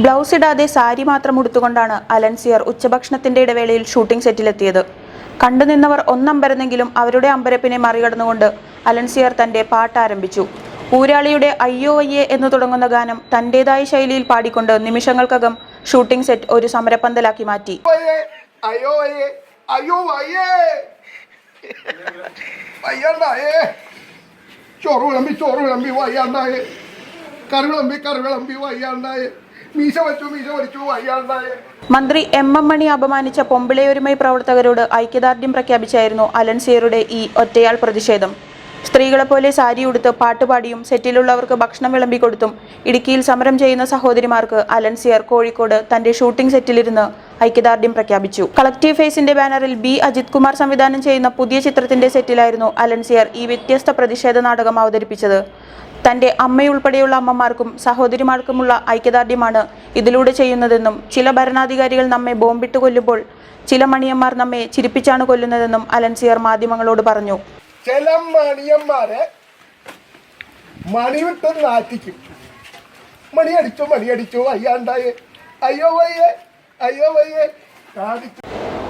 Blouse ഇടാതെ സാരി മാത്രം ഉടുത്തുകൊണ്ടാണ് അലൻസിയർ ഉച്ചഭക്ഷണത്തിന്റെ ഇടവേളയിൽ ഷൂട്ടിംഗ് സെറ്റിലെത്തിയത്. കണ്ടുനിന്നവർ ഒന്നമ്പരന്നെങ്കിലും അവരുടെ അമ്പരപ്പിനെ മറികടന്നുകൊണ്ട് അലൻസിയർ തന്റെ പാട്ട് ആരംഭിച്ചു. ഊരാളിയുടെ അയ്യോ അയ്യേ എന്ന് തുടങ്ങുന്ന ഗാനം തന്റേതായ ശൈലിയിൽ പാടിക്കൊണ്ട് നിമിഷങ്ങൾക്കകം ഷൂട്ടിംഗ് സെറ്റ് ഒരു സമരപ്പന്തലാക്കി മാറ്റി. ചോറ് വിളമ്പി ചോറ് വിളമ്പി വയ്യാണ്ടായേ. കറി വിളമ്പി കറി വയ്യാണ്ടായേ. മീശ വച്ചു മീശ വടിച്ചു വയ്യാണ്ടായേ. മന്ത്രി എം എം മണി അപമാനിച്ച പൊമ്പിളയൊരുമൈ പ്രവർത്തകരോട് ഐക്യദാർഢ്യം പ്രഖ്യാപിച്ചായിരുന്നു അലൻസിയറുടെ ഈ ഒറ്റയാൾ പ്രതിഷേധം. സ്ത്രീകളെപ്പോലെ സാരി ഉടുത്ത് പാട്ടുപാടിയും സെറ്റിലുള്ളവർക്ക് ഭക്ഷണം വിളമ്പിക്കൊടുത്തും ഇടുക്കിയിൽ സമരം ചെയ്യുന്ന സഹോദരിമാർക്ക് അലൻസിയർ കോഴിക്കോട് തന്റെ ഷൂട്ടിംഗ് സെറ്റിലിരുന്ന് ഐക്യദാർഢ്യം പ്രഖ്യാപിച്ചു. കളക്റ്റീവ് ഫേസിന്റെ ബാനറിൽ ബി അജിത് കുമാർ സംവിധാനം ചെയ്യുന്ന പുതിയ ചിത്രത്തിന്റെ സെറ്റിലായിരുന്നു അലൻസിയർ ഈ വ്യത്യസ്ത പ്രതിഷേധ നാടകം അവതരിപ്പിച്ചത്. തന്റെ അമ്മയുൾപ്പെടെയുള്ള അമ്മമാർക്കും സഹോദരിമാർക്കുമുള്ള ഐക്യദാർഢ്യമാണ് ഇതിലൂടെ ചെയ്യുന്നതെന്നും ചില ഭരണാധികാരികൾ നമ്മെ ബോംബിട്ട് കൊല്ലുമ്പോൾ ചില മണിയന്മാർ നമ്മെ ചിരിപ്പിച്ചാണ് കൊല്ലുന്നതെന്നും അലൻസിയർ മാധ്യമങ്ങളോട് പറഞ്ഞു. ചില മണിയന്മാരെ മണി വിട്ട് നാറ്റിക്കും. മണി അടിച്ചു മണി അടിച്ചു വയ്യാണ്ടായേ അയ്യോ വയ്യേ അയ്യോ വയ്യേ.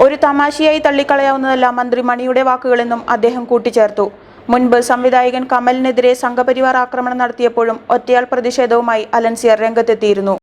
ഒരു തമാശയായി തള്ളിക്കളയാവുന്നതല്ല മന്ത്രി മണിയുടെ വാക്കുകളെന്നും അദ്ദേഹം കൂട്ടിച്ചേർത്തു. മുൻപ് സംവിധായകൻ കമലിനെതിരെ സംഘപരിവാർ ആക്രമണം നടത്തിയപ്പോഴും ഒറ്റയാൾ പ്രതിഷേധവുമായി അലൻസിയർ രംഗത്തെത്തിയിരുന്നു.